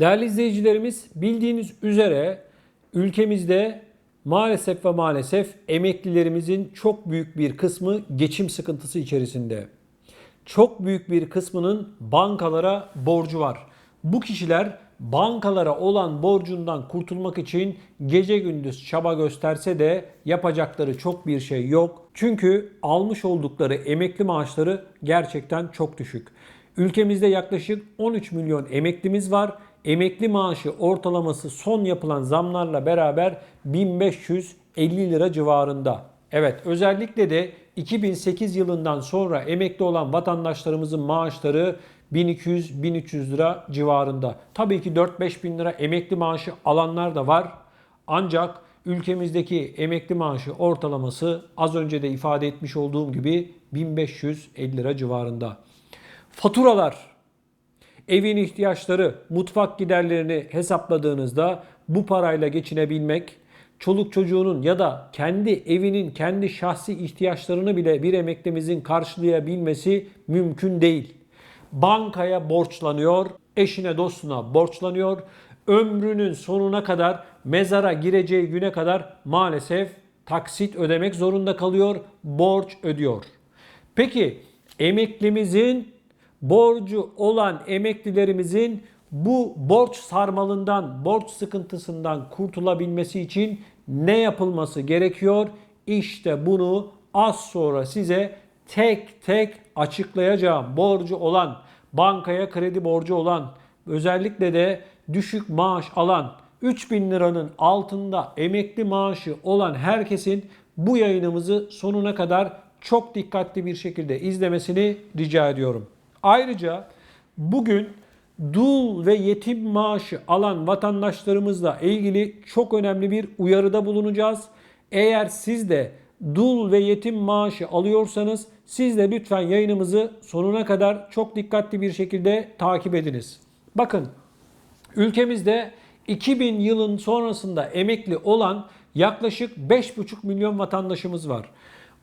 Değerli izleyicilerimiz bildiğiniz üzere ülkemizde maalesef ve maalesef emeklilerimizin çok büyük bir kısmı geçim sıkıntısı içerisinde. Çok büyük bir kısmının bankalara borcu var. Bu kişiler bankalara olan borcundan kurtulmak için gece gündüz çaba gösterse de yapacakları çok bir şey yok. Çünkü almış oldukları emekli maaşları gerçekten çok düşük. Ülkemizde yaklaşık 13 milyon emeklimiz var. Emekli maaşı ortalaması son yapılan zamlarla beraber 1550 lira civarında. Evet özellikle de 2008 yılından sonra emekli olan vatandaşlarımızın maaşları 1200-1300 lira civarında. Tabii ki 4-5 bin lira emekli maaşı alanlar da var. Ancak ülkemizdeki emekli maaşı ortalaması az önce de ifade etmiş olduğum gibi 1550 lira civarında. Faturalar, evin ihtiyaçları, mutfak giderlerini hesapladığınızda bu parayla geçinebilmek, çoluk çocuğunun ya da kendi evinin kendi şahsi ihtiyaçlarını bile bir emeklimizin karşılayabilmesi mümkün değil. Bankaya borçlanıyor, eşine dostuna borçlanıyor. Ömrünün sonuna kadar mezara gireceği güne kadar maalesef taksit ödemek zorunda kalıyor, borç ödüyor. Peki emeklimizin borcu olan emeklilerimizin bu borç sarmalından, borç sıkıntısından kurtulabilmesi için ne yapılması gerekiyor? İşte bunu az sonra size tek tek açıklayacağım. Borcu olan, bankaya kredi borcu olan, özellikle de düşük maaş alan, 3000 liranın altında emekli maaşı olan herkesin bu yayınımızı sonuna kadar çok dikkatli bir şekilde izlemesini rica ediyorum. Ayrıca bugün dul ve yetim maaşı alan vatandaşlarımızla ilgili çok önemli bir uyarıda bulunacağız. Eğer siz de dul ve yetim maaşı alıyorsanız siz de lütfen yayınımızı sonuna kadar çok dikkatli bir şekilde takip ediniz. Bakın ülkemizde 2000 yılın sonrasında emekli olan yaklaşık 5,5 milyon vatandaşımız var.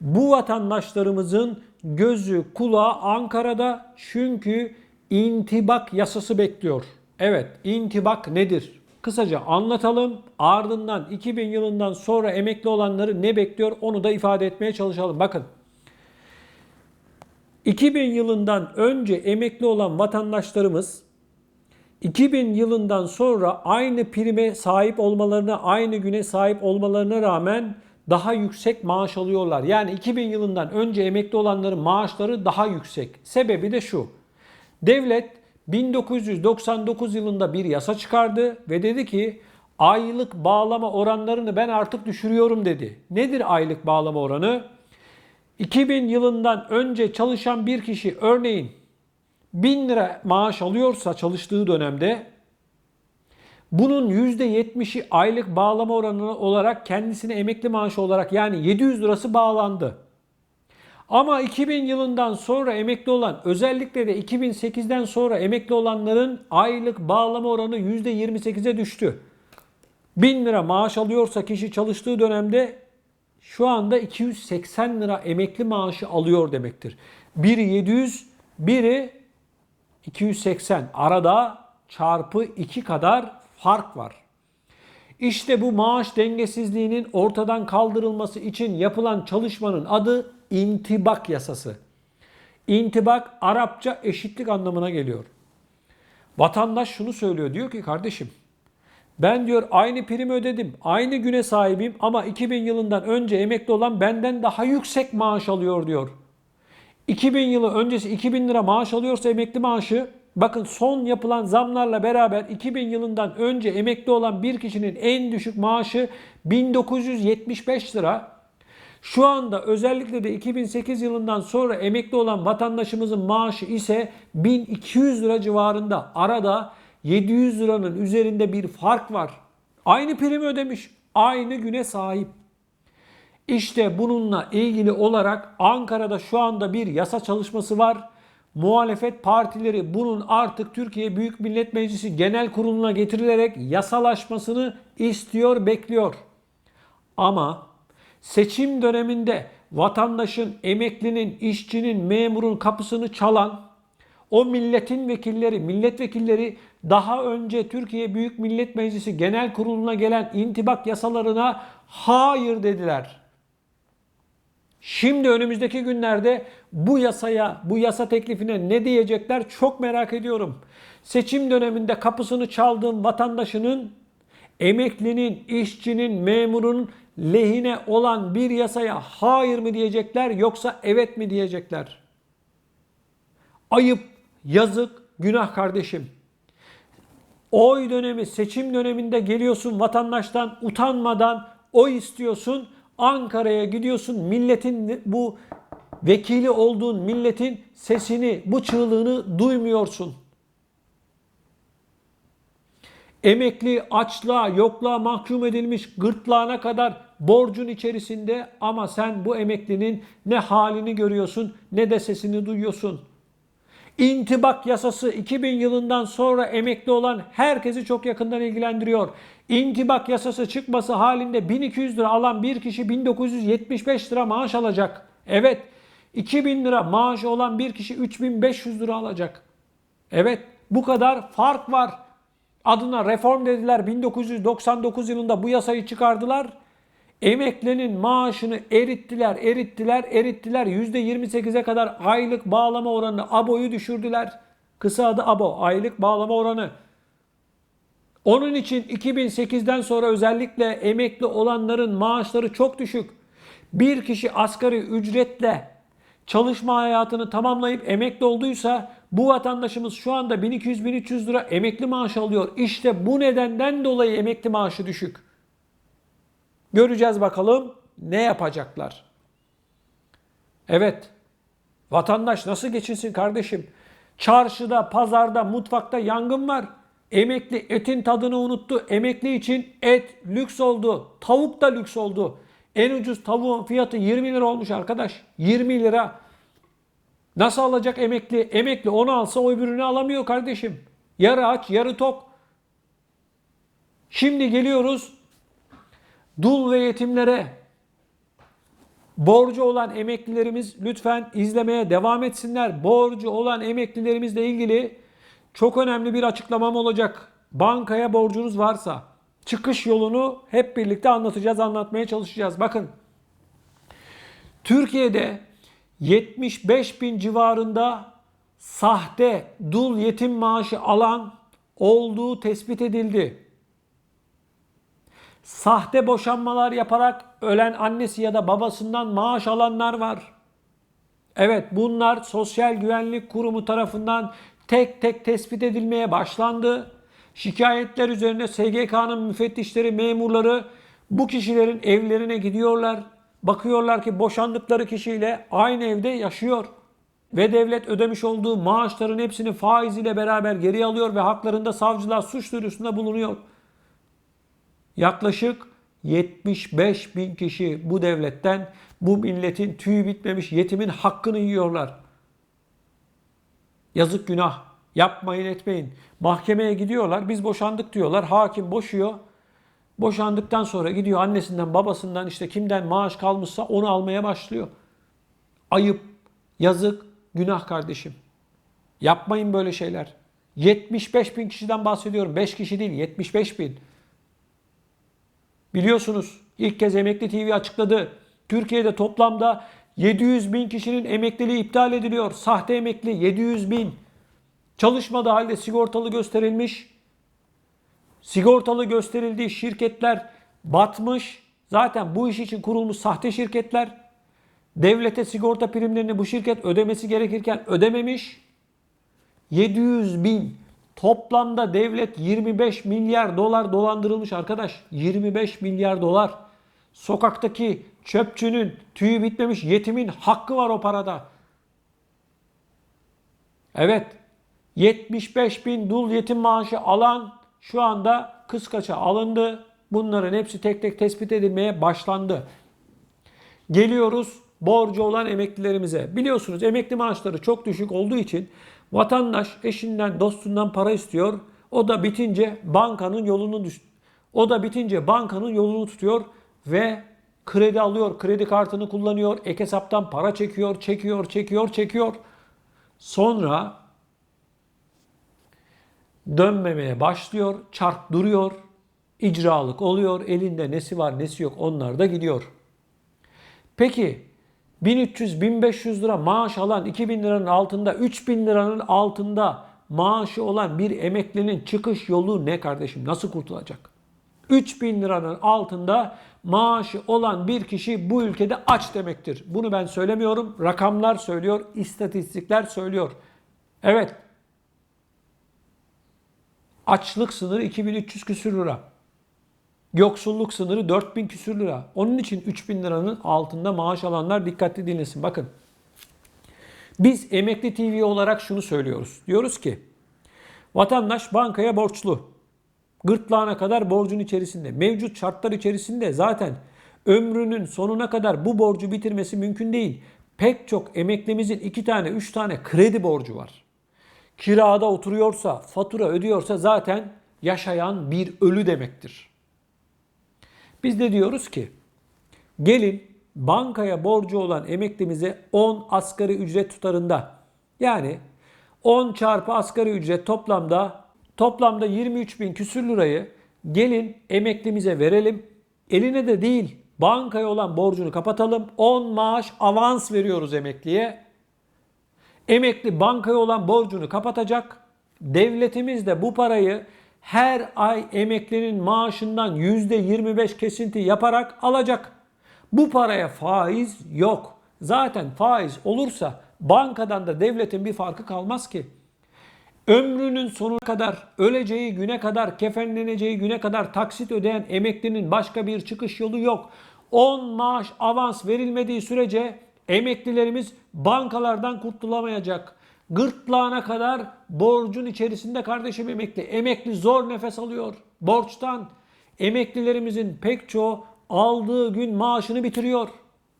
Bu vatandaşlarımızın gözü kulağı Ankara'da çünkü intibak yasası bekliyor. Evet, intibak nedir? Kısaca anlatalım. Ardından 2000 yılından sonra emekli olanları ne bekliyor onu da ifade etmeye çalışalım. Bakın. 2000 yılından önce emekli olan vatandaşlarımız 2000 yılından sonra aynı prime sahip olmalarına, aynı güne sahip olmalarına rağmen daha yüksek maaş alıyorlar. Yani 2000 yılından önce emekli olanların maaşları daha yüksek. Sebebi de şu. Devlet 1999 yılında bir yasa çıkardı ve dedi ki aylık bağlama oranlarını ben artık düşürüyorum dedi. Nedir aylık bağlama oranı? 2000 yılından önce çalışan bir kişi örneğin 1000 lira maaş alıyorsa çalıştığı dönemde bunun %70'i aylık bağlama oranı olarak kendisine emekli maaşı olarak yani 700 lirası bağlandı. Ama 2000 yılından sonra emekli olan özellikle de 2008'den sonra emekli olanların aylık bağlama oranı %28'e düştü. 1000 lira maaş alıyorsa kişi çalıştığı dönemde şu anda 280 lira emekli maaşı alıyor demektir. Biri 700, biri 280. Arada çarpı 2 kadar fark var. İşte bu maaş dengesizliğinin ortadan kaldırılması için yapılan çalışmanın adı intibak yasası. İntibak Arapça eşitlik anlamına geliyor. Vatandaş şunu söylüyor diyor ki kardeşim ben diyor aynı prim ödedim, aynı güne sahibim ama 2000 yılından önce emekli olan benden daha yüksek maaş alıyor diyor. 2000 yılı öncesi 2000 lira maaş alıyorsa emekli maaşı bakın son yapılan zamlarla beraber 2000 yılından önce emekli olan bir kişinin en düşük maaşı 1975 lira. Şu anda özellikle de 2008 yılından sonra emekli olan vatandaşımızın maaşı ise 1200 lira civarında. Arada 700 liranın üzerinde bir fark var. Aynı prim ödemiş, aynı güne sahip. İşte bununla ilgili olarak Ankara'da şu anda bir yasa çalışması var. Muhalefet partileri bunun artık Türkiye Büyük Millet Meclisi Genel Kurulu'na getirilerek yasalaşmasını istiyor, bekliyor. Ama seçim döneminde vatandaşın, emeklinin, işçinin, memurun kapısını çalan o milletin vekilleri, milletvekilleri daha önce Türkiye Büyük Millet Meclisi Genel Kurulu'na gelen intibak yasalarına hayır dediler. Şimdi önümüzdeki günlerde bu yasaya, bu yasa teklifine ne diyecekler çok merak ediyorum. Seçim döneminde kapısını çaldığın vatandaşının, emeklinin, işçinin, memurun lehine olan bir yasaya hayır mı diyecekler yoksa evet mi diyecekler? Ayıp, yazık, günah kardeşim. Oy dönemi, seçim döneminde geliyorsun vatandaştan utanmadan oy istiyorsun. Ankara'ya gidiyorsun. Milletin bu vekili olduğun milletin sesini, bu çığlığını duymuyorsun. Emekli açlığa, yokluğa mahkum edilmiş gırtlağına kadar borcun içerisinde ama sen bu emeklinin ne halini görüyorsun ne de sesini duyuyorsun. İntibak yasası 2000 yılından sonra emekli olan herkesi çok yakından ilgilendiriyor. İntibak yasası çıkması halinde 1200 lira alan bir kişi 1975 lira maaş alacak. Evet 2000 lira maaş olan bir kişi 3500 lira alacak. Evet bu kadar fark var. Adına reform dediler 1999 yılında bu yasayı çıkardılar. Emeklinin maaşını erittiler, erittiler, erittiler. %28'e kadar aylık bağlama oranını, ABO'yu düşürdüler. Kısa adı ABO, aylık bağlama oranı. Onun için 2008'den sonra özellikle emekli olanların maaşları çok düşük. Bir kişi asgari ücretle çalışma hayatını tamamlayıp emekli olduysa bu vatandaşımız şu anda 1200-1300 lira emekli maaşı alıyor. İşte bu nedenden dolayı emekli maaşı düşük. Göreceğiz bakalım ne yapacaklar. Evet. Vatandaş nasıl geçinsin kardeşim? Çarşıda, pazarda, mutfakta yangın var. Emekli etin tadını unuttu. Emekli için et lüks oldu. Tavuk da lüks oldu. En ucuz tavuğun fiyatı 20 lira olmuş arkadaş. 20 lira. Nasıl alacak emekli? Emekli onu alsa o öbürünü alamıyor kardeşim. Yarı aç, yarı tok. Şimdi geliyoruz dul ve yetimlere borcu olan emeklilerimiz lütfen izlemeye devam etsinler. Borcu olan emeklilerimizle ilgili çok önemli bir açıklamam olacak. Bankaya borcunuz varsa çıkış yolunu hep birlikte anlatacağız, anlatmaya çalışacağız. Bakın Türkiye'de 75 bin civarında sahte dul yetim maaşı alan olduğu tespit edildi sahte boşanmalar yaparak ölen annesi ya da babasından maaş alanlar var. Evet bunlar Sosyal Güvenlik Kurumu tarafından tek tek tespit edilmeye başlandı. Şikayetler üzerine SGK'nın müfettişleri, memurları bu kişilerin evlerine gidiyorlar. Bakıyorlar ki boşandıkları kişiyle aynı evde yaşıyor. Ve devlet ödemiş olduğu maaşların hepsini faiziyle beraber geri alıyor ve haklarında savcılar suç duyurusunda bulunuyor. Yaklaşık 75 bin kişi bu devletten bu milletin tüyü bitmemiş yetimin hakkını yiyorlar. Yazık günah. Yapmayın etmeyin. Mahkemeye gidiyorlar. Biz boşandık diyorlar. Hakim boşuyor. Boşandıktan sonra gidiyor annesinden babasından işte kimden maaş kalmışsa onu almaya başlıyor. Ayıp, yazık, günah kardeşim. Yapmayın böyle şeyler. 75 bin kişiden bahsediyorum. 5 kişi değil 75 bin. Biliyorsunuz ilk kez Emekli TV açıkladı. Türkiye'de toplamda 700 bin kişinin emekliliği iptal ediliyor. Sahte emekli 700 bin. Çalışmadığı halde sigortalı gösterilmiş. Sigortalı gösterildiği şirketler batmış. Zaten bu iş için kurulmuş sahte şirketler. Devlete sigorta primlerini bu şirket ödemesi gerekirken ödememiş. 700 bin Toplamda devlet 25 milyar dolar dolandırılmış arkadaş. 25 milyar dolar. Sokaktaki çöpçünün, tüyü bitmemiş yetimin hakkı var o parada. Evet. 75 bin dul yetim maaşı alan şu anda kıskaça alındı. Bunların hepsi tek tek tespit edilmeye başlandı. Geliyoruz borcu olan emeklilerimize. Biliyorsunuz emekli maaşları çok düşük olduğu için Vatandaş eşinden, dostundan para istiyor. O da bitince bankanın yolunu düş o da bitince bankanın yolunu tutuyor ve kredi alıyor, kredi kartını kullanıyor, ek hesaptan para çekiyor, çekiyor, çekiyor, çekiyor. Sonra dönmemeye başlıyor, çark duruyor, icralık oluyor, elinde nesi var nesi yok onlar da gidiyor. Peki 1300-1500 lira maaş alan 2000 liranın altında 3000 liranın altında maaşı olan bir emeklinin çıkış yolu ne kardeşim? Nasıl kurtulacak? 3000 liranın altında maaşı olan bir kişi bu ülkede aç demektir. Bunu ben söylemiyorum. Rakamlar söylüyor, istatistikler söylüyor. Evet. Açlık sınırı 2300 küsür lira. Yoksulluk sınırı 4000 küsür lira. Onun için 3000 liranın altında maaş alanlar dikkatli dinlesin. Bakın. Biz Emekli TV olarak şunu söylüyoruz. Diyoruz ki vatandaş bankaya borçlu. Gırtlağına kadar borcun içerisinde. Mevcut şartlar içerisinde zaten ömrünün sonuna kadar bu borcu bitirmesi mümkün değil. Pek çok emeklimizin iki tane, üç tane kredi borcu var. Kirada oturuyorsa, fatura ödüyorsa zaten yaşayan bir ölü demektir. Biz de diyoruz ki gelin bankaya borcu olan emeklimize 10 asgari ücret tutarında yani 10 çarpı asgari ücret toplamda toplamda 23 bin küsür lirayı gelin emeklimize verelim. Eline de değil bankaya olan borcunu kapatalım. 10 maaş avans veriyoruz emekliye. Emekli bankaya olan borcunu kapatacak. Devletimiz de bu parayı her ay emeklinin maaşından %25 kesinti yaparak alacak. Bu paraya faiz yok. Zaten faiz olursa bankadan da devletin bir farkı kalmaz ki. Ömrünün sonuna kadar, öleceği güne kadar, kefenleneceği güne kadar taksit ödeyen emeklinin başka bir çıkış yolu yok. 10 maaş avans verilmediği sürece emeklilerimiz bankalardan kurtulamayacak. Gırtlağına kadar borcun içerisinde kardeşim emekli. Emekli zor nefes alıyor borçtan. Emeklilerimizin pek çoğu aldığı gün maaşını bitiriyor.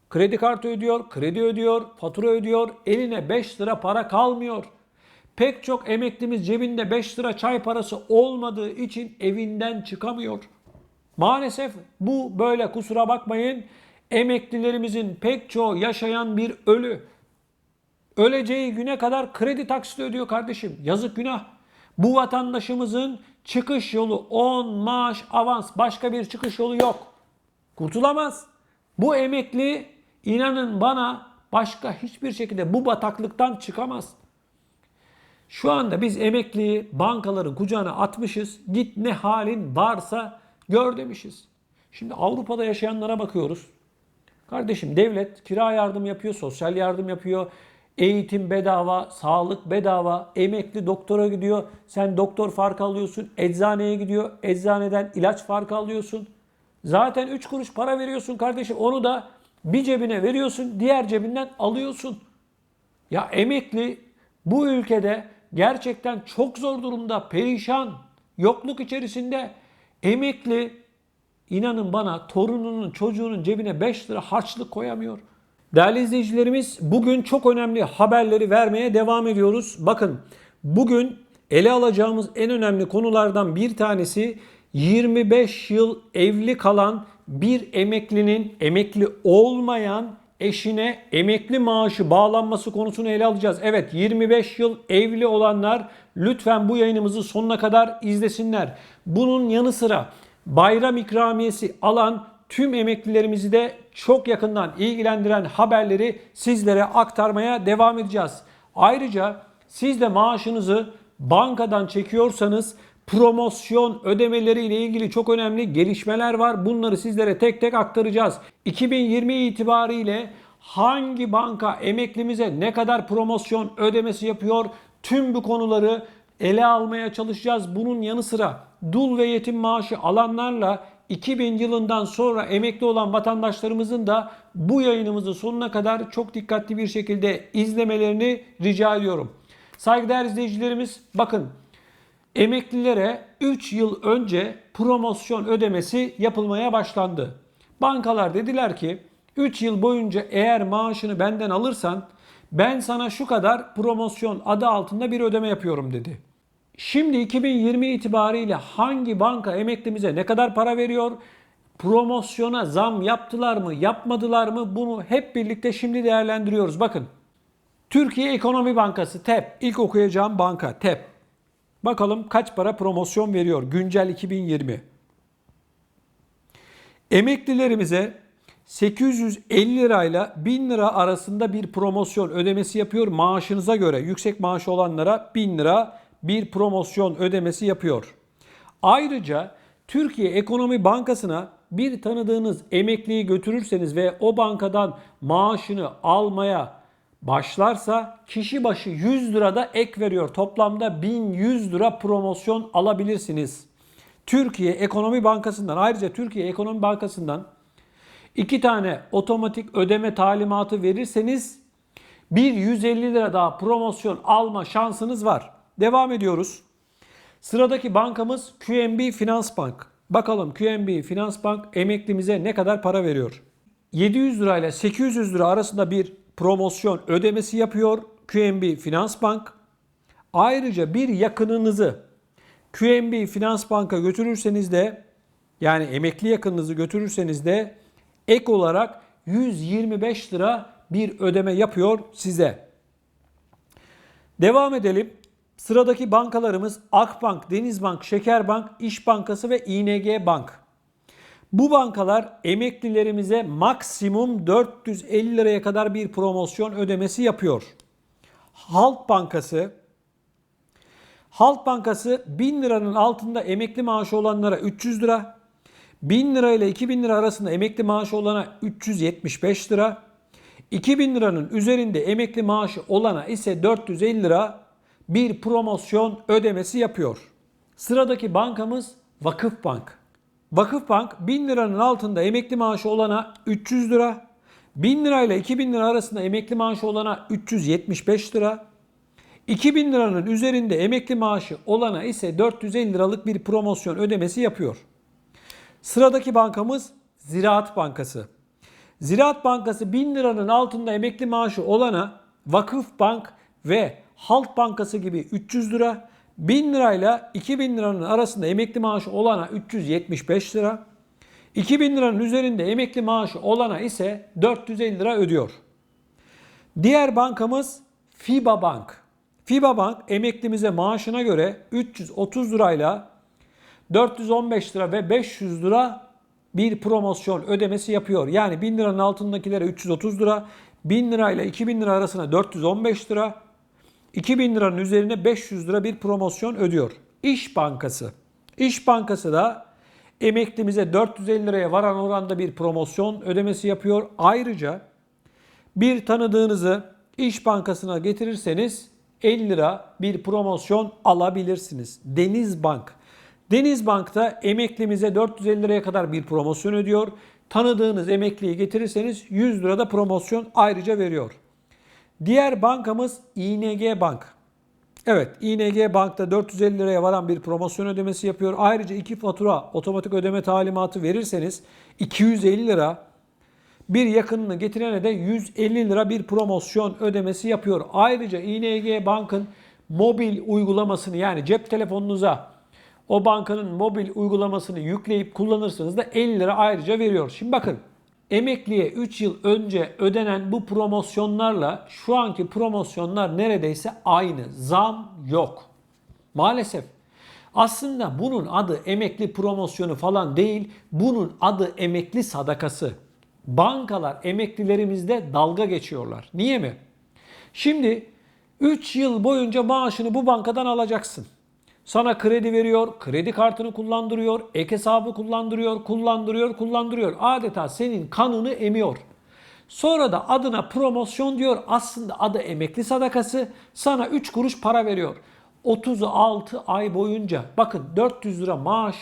Kredi kartı ödüyor, kredi ödüyor, fatura ödüyor. Eline 5 lira para kalmıyor. Pek çok emeklimiz cebinde 5 lira çay parası olmadığı için evinden çıkamıyor. Maalesef bu böyle kusura bakmayın. Emeklilerimizin pek çoğu yaşayan bir ölü. Öleceği güne kadar kredi taksiti ödüyor kardeşim. Yazık günah. Bu vatandaşımızın çıkış yolu 10 maaş avans başka bir çıkış yolu yok. Kurtulamaz. Bu emekli inanın bana başka hiçbir şekilde bu bataklıktan çıkamaz. Şu anda biz emekliyi bankaların kucağına atmışız. Git ne halin varsa gör demişiz. Şimdi Avrupa'da yaşayanlara bakıyoruz. Kardeşim devlet kira yardım yapıyor, sosyal yardım yapıyor. Eğitim bedava, sağlık bedava, emekli doktora gidiyor. Sen doktor farkı alıyorsun, eczaneye gidiyor. Eczaneden ilaç farkı alıyorsun. Zaten 3 kuruş para veriyorsun kardeşim. Onu da bir cebine veriyorsun, diğer cebinden alıyorsun. Ya emekli bu ülkede gerçekten çok zor durumda, perişan, yokluk içerisinde emekli inanın bana torununun çocuğunun cebine 5 lira harçlık koyamıyor. Değerli izleyicilerimiz bugün çok önemli haberleri vermeye devam ediyoruz. Bakın bugün ele alacağımız en önemli konulardan bir tanesi 25 yıl evli kalan bir emeklinin emekli olmayan eşine emekli maaşı bağlanması konusunu ele alacağız. Evet 25 yıl evli olanlar lütfen bu yayınımızı sonuna kadar izlesinler. Bunun yanı sıra bayram ikramiyesi alan tüm emeklilerimizi de çok yakından ilgilendiren haberleri sizlere aktarmaya devam edeceğiz. Ayrıca siz de maaşınızı bankadan çekiyorsanız promosyon ödemeleri ile ilgili çok önemli gelişmeler var. Bunları sizlere tek tek aktaracağız. 2020 itibariyle hangi banka emeklimize ne kadar promosyon ödemesi yapıyor? Tüm bu konuları ele almaya çalışacağız. Bunun yanı sıra dul ve yetim maaşı alanlarla 2000 yılından sonra emekli olan vatandaşlarımızın da bu yayınımızı sonuna kadar çok dikkatli bir şekilde izlemelerini rica ediyorum. Saygıdeğer izleyicilerimiz bakın emeklilere 3 yıl önce promosyon ödemesi yapılmaya başlandı. Bankalar dediler ki 3 yıl boyunca eğer maaşını benden alırsan ben sana şu kadar promosyon adı altında bir ödeme yapıyorum dedi. Şimdi 2020 itibariyle hangi banka emeklimize ne kadar para veriyor? Promosyona zam yaptılar mı, yapmadılar mı? Bunu hep birlikte şimdi değerlendiriyoruz. Bakın. Türkiye Ekonomi Bankası TEP ilk okuyacağım banka TEP. Bakalım kaç para promosyon veriyor güncel 2020. Emeklilerimize 850 lirayla 1000 lira arasında bir promosyon ödemesi yapıyor. Maaşınıza göre yüksek maaş olanlara 1000 lira bir promosyon ödemesi yapıyor. Ayrıca Türkiye Ekonomi Bankası'na bir tanıdığınız emekliyi götürürseniz ve o bankadan maaşını almaya başlarsa kişi başı 100 lira da ek veriyor. Toplamda 1100 lira promosyon alabilirsiniz. Türkiye Ekonomi Bankası'ndan ayrıca Türkiye Ekonomi Bankası'ndan iki tane otomatik ödeme talimatı verirseniz bir 150 lira daha promosyon alma şansınız var. Devam ediyoruz. Sıradaki bankamız QNB Finans Bank. Bakalım QNB Finans Bank emeklimize ne kadar para veriyor? 700 lirayla 800 lira arasında bir promosyon ödemesi yapıyor QNB Finans Bank. Ayrıca bir yakınınızı QNB Finans Bank'a götürürseniz de yani emekli yakınınızı götürürseniz de ek olarak 125 lira bir ödeme yapıyor size. Devam edelim. Sıradaki bankalarımız Akbank, Denizbank, Şekerbank, İş Bankası ve ING Bank. Bu bankalar emeklilerimize maksimum 450 liraya kadar bir promosyon ödemesi yapıyor. Halk Bankası Halk Bankası 1000 liranın altında emekli maaşı olanlara 300 lira, 1000 lira ile 2000 lira arasında emekli maaşı olana 375 lira, 2000 liranın üzerinde emekli maaşı olana ise 450 lira bir promosyon ödemesi yapıyor. Sıradaki bankamız Vakıfbank. Vakıfbank 1000 liranın altında emekli maaşı olana 300 lira, 1000 lira ile 2000 lira arasında emekli maaşı olana 375 lira, 2000 liranın üzerinde emekli maaşı olana ise 450 liralık bir promosyon ödemesi yapıyor. Sıradaki bankamız Ziraat Bankası. Ziraat Bankası 1000 liranın altında emekli maaşı olana Vakıf Bank ve Halk Bankası gibi 300 lira, 1000 lirayla 2000 liranın arasında emekli maaşı olana 375 lira, 2000 liranın üzerinde emekli maaşı olana ise 450 lira ödüyor. Diğer bankamız FIBA Bank. FIBA Bank emeklimize maaşına göre 330 lirayla 415 lira ve 500 lira bir promosyon ödemesi yapıyor. Yani 1000 liranın altındakilere 330 lira, 1000 lirayla 2000 lira arasına 415 lira, 2000 liranın üzerine 500 lira bir promosyon ödüyor. İş Bankası. İş Bankası da emeklimize 450 liraya varan oranda bir promosyon ödemesi yapıyor. Ayrıca bir tanıdığınızı İş Bankası'na getirirseniz 50 lira bir promosyon alabilirsiniz. Deniz Bank. Deniz Bank'ta emeklimize 450 liraya kadar bir promosyon ödüyor. Tanıdığınız emekliyi getirirseniz 100 lira da promosyon ayrıca veriyor. Diğer bankamız ING Bank. Evet ING Bank'ta 450 liraya varan bir promosyon ödemesi yapıyor. Ayrıca iki fatura otomatik ödeme talimatı verirseniz 250 lira bir yakınını getirene de 150 lira bir promosyon ödemesi yapıyor. Ayrıca ING Bank'ın mobil uygulamasını yani cep telefonunuza o bankanın mobil uygulamasını yükleyip kullanırsanız da 50 lira ayrıca veriyor. Şimdi bakın emekliye 3 yıl önce ödenen bu promosyonlarla şu anki promosyonlar neredeyse aynı. Zam yok. Maalesef. Aslında bunun adı emekli promosyonu falan değil. Bunun adı emekli sadakası. Bankalar emeklilerimizde dalga geçiyorlar. Niye mi? Şimdi 3 yıl boyunca maaşını bu bankadan alacaksın. Sana kredi veriyor, kredi kartını kullandırıyor, ek hesabı kullandırıyor, kullandırıyor, kullandırıyor. Adeta senin kanını emiyor. Sonra da adına promosyon diyor. Aslında adı emekli sadakası. Sana 3 kuruş para veriyor. 36 ay boyunca bakın 400 lira maaş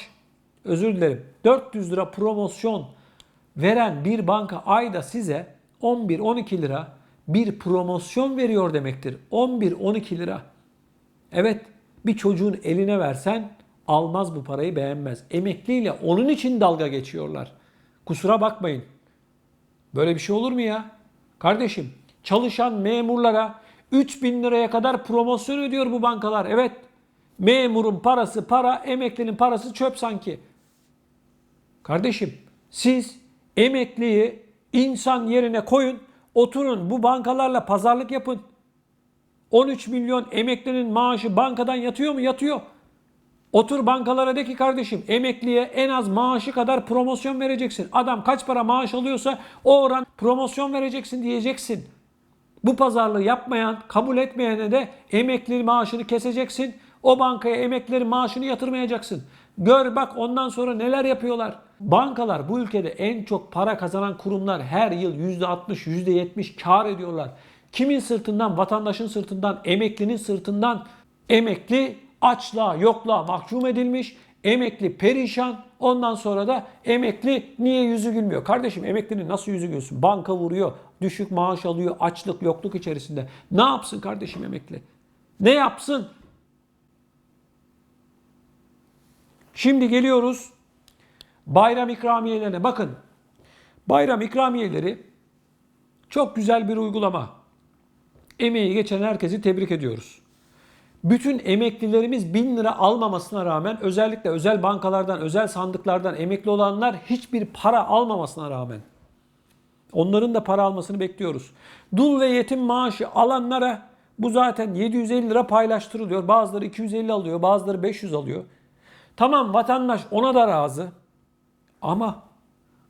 özür dilerim 400 lira promosyon veren bir banka ayda size 11-12 lira bir promosyon veriyor demektir. 11-12 lira. Evet bir çocuğun eline versen almaz bu parayı beğenmez. Emekliyle onun için dalga geçiyorlar. Kusura bakmayın. Böyle bir şey olur mu ya? Kardeşim çalışan memurlara 3000 liraya kadar promosyon ödüyor bu bankalar. Evet memurun parası para, emeklinin parası çöp sanki. Kardeşim siz emekliyi insan yerine koyun, oturun bu bankalarla pazarlık yapın. 13 milyon emeklinin maaşı bankadan yatıyor mu? Yatıyor. Otur bankalara de ki kardeşim emekliye en az maaşı kadar promosyon vereceksin. Adam kaç para maaş alıyorsa o oran promosyon vereceksin diyeceksin. Bu pazarlığı yapmayan, kabul etmeyene de emekli maaşını keseceksin. O bankaya emeklilerin maaşını yatırmayacaksın. Gör bak ondan sonra neler yapıyorlar. Bankalar bu ülkede en çok para kazanan kurumlar her yıl %60, %70 kar ediyorlar. Kimin sırtından? Vatandaşın sırtından, emeklinin sırtından. Emekli açlığa, yokluğa mahkum edilmiş. Emekli perişan. Ondan sonra da emekli niye yüzü gülmüyor? Kardeşim emeklinin nasıl yüzü gülsün? Banka vuruyor, düşük maaş alıyor, açlık, yokluk içerisinde. Ne yapsın kardeşim emekli? Ne yapsın? Şimdi geliyoruz bayram ikramiyelerine. Bakın bayram ikramiyeleri çok güzel bir uygulama. Emeği geçen herkesi tebrik ediyoruz. Bütün emeklilerimiz 1000 lira almamasına rağmen özellikle özel bankalardan, özel sandıklardan emekli olanlar hiçbir para almamasına rağmen onların da para almasını bekliyoruz. Dul ve yetim maaşı alanlara bu zaten 750 lira paylaştırılıyor. Bazıları 250 alıyor, bazıları 500 alıyor. Tamam vatandaş ona da razı. Ama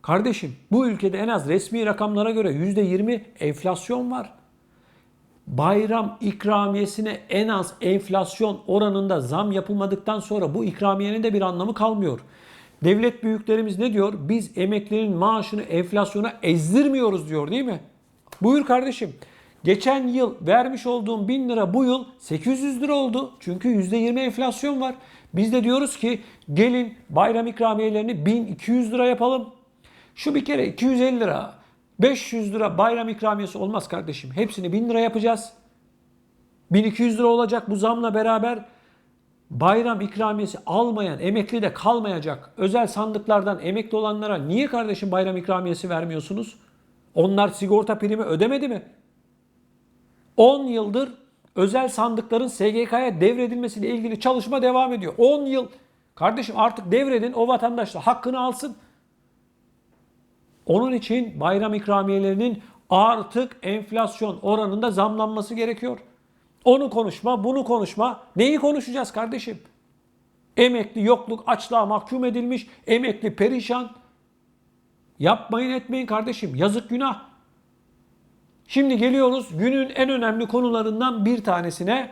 kardeşim bu ülkede en az resmi rakamlara göre %20 enflasyon var. Bayram ikramiyesine en az enflasyon oranında zam yapılmadıktan sonra bu ikramiyenin de bir anlamı kalmıyor. Devlet büyüklerimiz ne diyor? Biz emeklinin maaşını enflasyona ezdirmiyoruz diyor değil mi? Buyur kardeşim. Geçen yıl vermiş olduğum 1000 lira bu yıl 800 lira oldu. Çünkü %20 enflasyon var. Biz de diyoruz ki gelin bayram ikramiyelerini 1200 lira yapalım. Şu bir kere 250 lira, 500 lira bayram ikramiyesi olmaz kardeşim. Hepsini 1000 lira yapacağız. 1200 lira olacak bu zamla beraber bayram ikramiyesi almayan emekli de kalmayacak. Özel sandıklardan emekli olanlara niye kardeşim bayram ikramiyesi vermiyorsunuz? Onlar sigorta primi ödemedi mi? 10 yıldır özel sandıkların SGK'ya devredilmesiyle ilgili çalışma devam ediyor. 10 yıl. Kardeşim artık devredin o vatandaş da hakkını alsın. Onun için bayram ikramiyelerinin artık enflasyon oranında zamlanması gerekiyor. Onu konuşma, bunu konuşma. Neyi konuşacağız kardeşim? Emekli yokluk, açlığa mahkum edilmiş, emekli perişan. Yapmayın etmeyin kardeşim. Yazık günah. Şimdi geliyoruz günün en önemli konularından bir tanesine.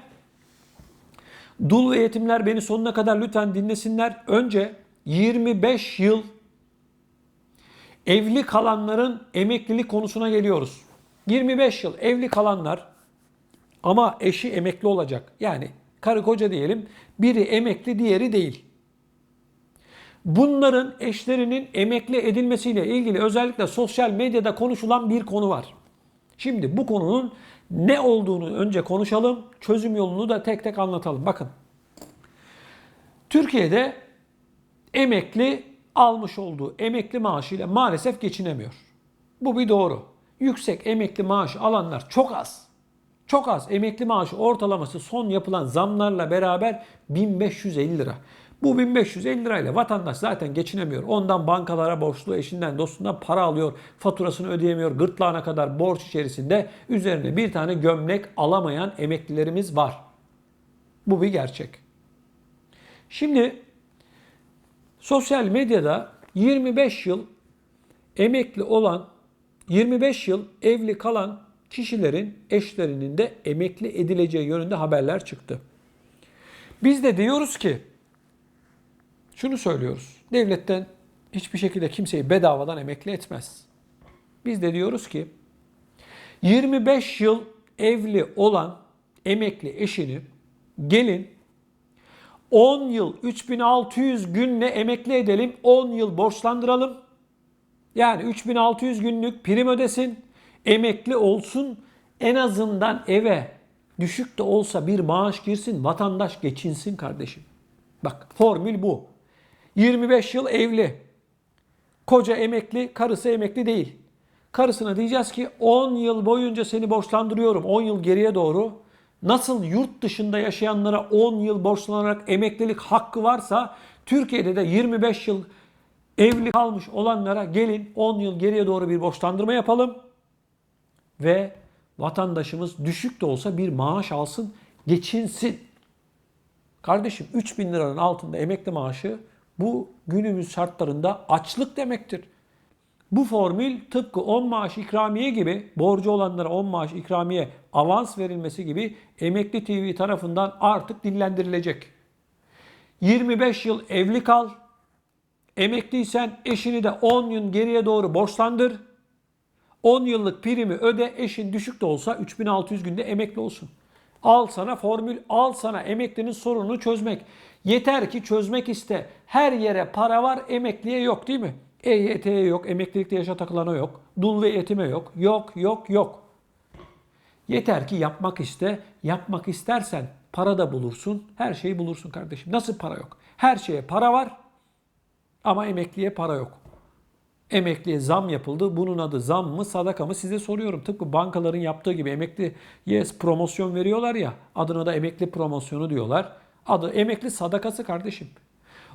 Dul ve yetimler beni sonuna kadar lütfen dinlesinler. Önce 25 yıl evli kalanların emeklilik konusuna geliyoruz. 25 yıl evli kalanlar ama eşi emekli olacak. Yani karı koca diyelim. Biri emekli, diğeri değil. Bunların eşlerinin emekli edilmesiyle ilgili özellikle sosyal medyada konuşulan bir konu var. Şimdi bu konunun ne olduğunu önce konuşalım, çözüm yolunu da tek tek anlatalım. Bakın. Türkiye'de emekli almış olduğu emekli maaşıyla maalesef geçinemiyor. Bu bir doğru. Yüksek emekli maaşı alanlar çok az. Çok az. Emekli maaşı ortalaması son yapılan zamlarla beraber 1550 lira. Bu 1550 lirayla vatandaş zaten geçinemiyor. Ondan bankalara borçlu, eşinden dostundan para alıyor. Faturasını ödeyemiyor. Gırtlağına kadar borç içerisinde üzerine bir tane gömlek alamayan emeklilerimiz var. Bu bir gerçek. Şimdi sosyal medyada 25 yıl emekli olan, 25 yıl evli kalan kişilerin eşlerinin de emekli edileceği yönünde haberler çıktı. Biz de diyoruz ki şunu söylüyoruz. Devletten hiçbir şekilde kimseyi bedavadan emekli etmez. Biz de diyoruz ki 25 yıl evli olan emekli eşini gelin 10 yıl 3600 günle emekli edelim. 10 yıl borçlandıralım. Yani 3600 günlük prim ödesin. Emekli olsun. En azından eve düşük de olsa bir maaş girsin. Vatandaş geçinsin kardeşim. Bak formül bu. 25 yıl evli. Koca emekli, karısı emekli değil. Karısına diyeceğiz ki 10 yıl boyunca seni borçlandırıyorum. 10 yıl geriye doğru. Nasıl yurt dışında yaşayanlara 10 yıl borçlanarak emeklilik hakkı varsa Türkiye'de de 25 yıl evli kalmış olanlara gelin 10 yıl geriye doğru bir borçlandırma yapalım ve vatandaşımız düşük de olsa bir maaş alsın, geçinsin. Kardeşim 3000 liranın altında emekli maaşı bu günümüz şartlarında açlık demektir. Bu formül tıpkı 10 maaş ikramiye gibi borcu olanlara 10 maaş ikramiye avans verilmesi gibi Emekli TV tarafından artık dillendirilecek. 25 yıl evli kal. Emekliysen eşini de 10 yıl geriye doğru borçlandır. 10 yıllık primi öde eşin düşük de olsa 3600 günde emekli olsun. Al sana formül, al sana emeklinin sorununu çözmek. Yeter ki çözmek iste. Her yere para var, emekliye yok değil mi? EYT'ye yok, emeklilikte yaşa takılana yok. Dul ve yetime yok. Yok, yok, yok. Yeter ki yapmak iste. Yapmak istersen para da bulursun. Her şeyi bulursun kardeşim. Nasıl para yok? Her şeye para var ama emekliye para yok. Emekliye zam yapıldı. Bunun adı zam mı sadaka mı size soruyorum. Tıpkı bankaların yaptığı gibi emekli yes promosyon veriyorlar ya. Adına da emekli promosyonu diyorlar. Adı emekli sadakası kardeşim.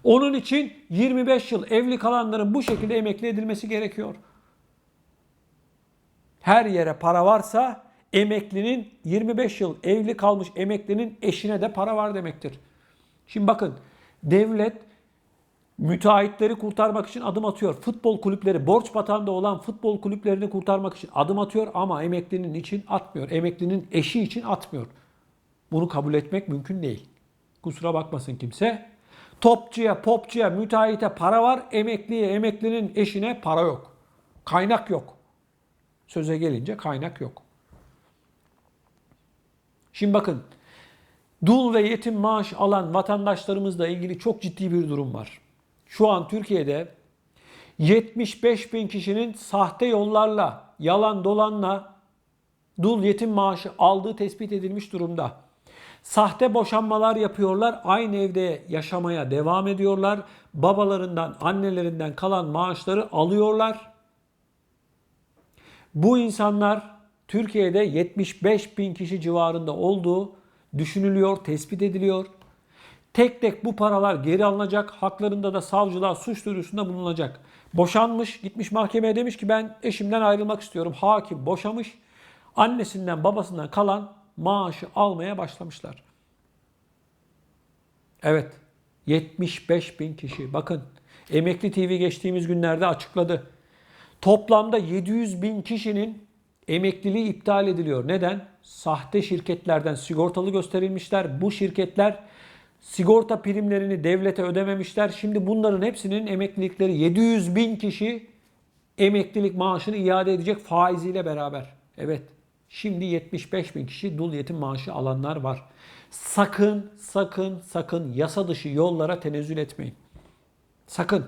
Onun için 25 yıl evli kalanların bu şekilde emekli edilmesi gerekiyor. Her yere para varsa emeklinin 25 yıl evli kalmış emeklinin eşine de para var demektir. Şimdi bakın devlet müteahhitleri kurtarmak için adım atıyor. Futbol kulüpleri borç batağında olan futbol kulüplerini kurtarmak için adım atıyor ama emeklinin için atmıyor. Emeklinin eşi için atmıyor. Bunu kabul etmek mümkün değil. Kusura bakmasın kimse. Topçuya, popçuya, müteahhite para var. Emekliye, emeklinin eşine para yok. Kaynak yok. Söze gelince kaynak yok. Şimdi bakın. Dul ve yetim maaş alan vatandaşlarımızla ilgili çok ciddi bir durum var. Şu an Türkiye'de 75 bin kişinin sahte yollarla, yalan dolanla dul yetim maaşı aldığı tespit edilmiş durumda. Sahte boşanmalar yapıyorlar, aynı evde yaşamaya devam ediyorlar. Babalarından, annelerinden kalan maaşları alıyorlar. Bu insanlar Türkiye'de 75 bin kişi civarında olduğu düşünülüyor, tespit ediliyor. Tek tek bu paralar geri alınacak. Haklarında da savcılığa suç duyurusunda bulunacak. Boşanmış, gitmiş mahkemeye demiş ki ben eşimden ayrılmak istiyorum. Hakim boşamış. Annesinden babasından kalan maaşı almaya başlamışlar. Evet. 75 bin kişi. Bakın Emekli TV geçtiğimiz günlerde açıkladı. Toplamda 700 bin kişinin emekliliği iptal ediliyor. Neden? Sahte şirketlerden sigortalı gösterilmişler. Bu şirketler sigorta primlerini devlete ödememişler. Şimdi bunların hepsinin emeklilikleri 700 bin kişi emeklilik maaşını iade edecek faiziyle beraber. Evet. Şimdi 75 bin kişi dul yetim maaşı alanlar var. Sakın, sakın, sakın yasa dışı yollara tenezzül etmeyin. Sakın.